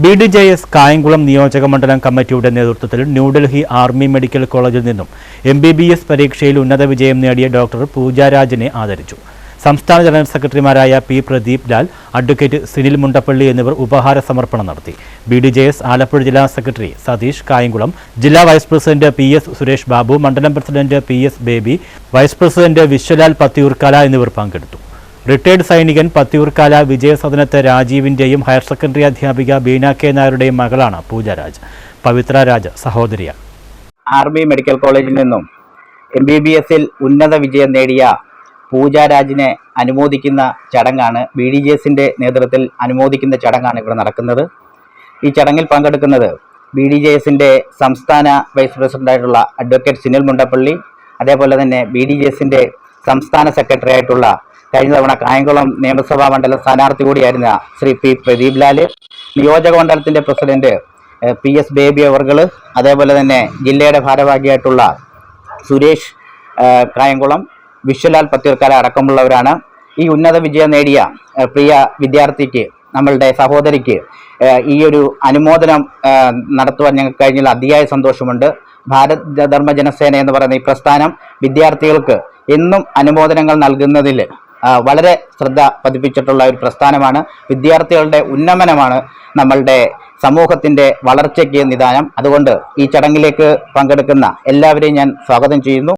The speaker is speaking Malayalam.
B D J S Kayamkulam നിയോജക മണ്ഡലം കമ്മിറ്റിയുടെ നേതൃത്വത്തിൽ ന്യൂഡൽഹി ആർമി മെഡിക്കൽ കോളേജിൽ നിന്നും എം ബി ബി എസ് പരീക്ഷയിൽ ഉന്നത വിജയം നേടിയ ഡോക്ടർ പൂജാരാജിനെ ആദരിച്ചു. സംസ്ഥാന ജനറൽ സെക്രട്ടറിമാരായ പി പ്രദീപ് ലാൽ അഡ്വക്കേറ്റ് സുനിൽ മുണ്ടപ്പള്ളി എന്നിവർ ഉപഹാര സമർപ്പണം നടത്തി. B D J S Alappuzha ജില്ലാ സെക്രട്ടറി സതീഷ് കായംകുളം ജില്ലാ vice president P S Suresh Babu മണ്ഡലം president P S Baby vice president Vishwalal Pathiyoorkala എന്നിവർ പങ്കെടുത്തു. റിട്ടയർഡ് സൈനികൻ പത്തിയൂർക്കാല വിജയസദനത്തെ രാജീവിന്റെയും ഹയർ സെക്കൻഡറി അധ്യാപിക ബീന കെ നായരുടെയും മകളാണ് പൂജരാജ്. പവിത്ര രാജ് സഹോദരിയാണ് ആർമി മെഡിക്കൽ കോളേജിൽ നിന്നും എം ബി ബി എസിൽ ഉന്നത വിജയം നേടിയ പൂജാരാജിനെ അനുമോദിക്കുന്ന ചടങ്ങാണ് ബി ഡി ജി എസിന്റെ നേതൃത്വത്തിൽ അനുമോദിക്കുന്ന ചടങ്ങാണ് ഇവിടെ നടക്കുന്നത്. ഈ ചടങ്ങിൽ പങ്കെടുക്കുന്നത് ബി ഡി ജെ എസിന്റെ സംസ്ഥാന വൈസ് പ്രസിഡന്റായിട്ടുള്ള അഡ്വക്കേറ്റ് സുനിൽ മുണ്ടപ്പള്ളി അതേപോലെ തന്നെ ബി ഡി ജെ എസിന്റെ സംസ്ഥാന സെക്രട്ടറി ആയിട്ടുള്ള കഴിഞ്ഞ തവണ കായംകുളം നിയമസഭാ മണ്ഡലം സ്ഥാനാർത്ഥി കൂടിയായിരുന്ന ശ്രീ പി പ്രദീപ് ലാൽ നിയോജക മണ്ഡലത്തിന്റെ പ്രസിഡന്റ് പി എസ് ബേബി അവർകൾ അതേപോലെ തന്നെ ജില്ലയുടെ ഭാരവാഹിയായിട്ടുള്ള സുരേഷ് കായംകുളം വിശ്വലാൽ പത്തിർക്കാല അടക്കമുള്ളവരാണ്. ഈ ഉന്നത വിജയം നേടിയ പ്രിയ വിദ്യാർത്ഥിക്ക് നമ്മളുടെ സഹോദരിക്ക് ഈ ഒരു അനുമോദനം നടത്തുവാൻ ഞങ്ങൾക്ക് കഴിഞ്ഞാൽ അതിയായ സന്തോഷമുണ്ട്. ഭാരത് ധർമ്മ ജനസേന എന്ന് പറയുന്ന ഈ പ്രസ്ഥാനം വിദ്യാർത്ഥികൾക്ക് എന്നും അനുമോദനങ്ങൾ നൽകുന്നതിൽ വളരെ ശ്രദ്ധ പതിപ്പിച്ചിട്ടുള്ള ഒരു പ്രസ്ഥാനമാണ്. വിദ്യാർത്ഥികളുടെ ഉന്നമനമാണ് നമ്മളുടെ സമൂഹത്തിന്റെ വളർച്ചയ്ക്ക് നിദാനം. അതുകൊണ്ട് ഈ ചടങ്ങിലേക്ക് പങ്കെടുക്കുന്ന എല്ലാവരെയും ഞാൻ സ്വാഗതം ചെയ്യുന്നു.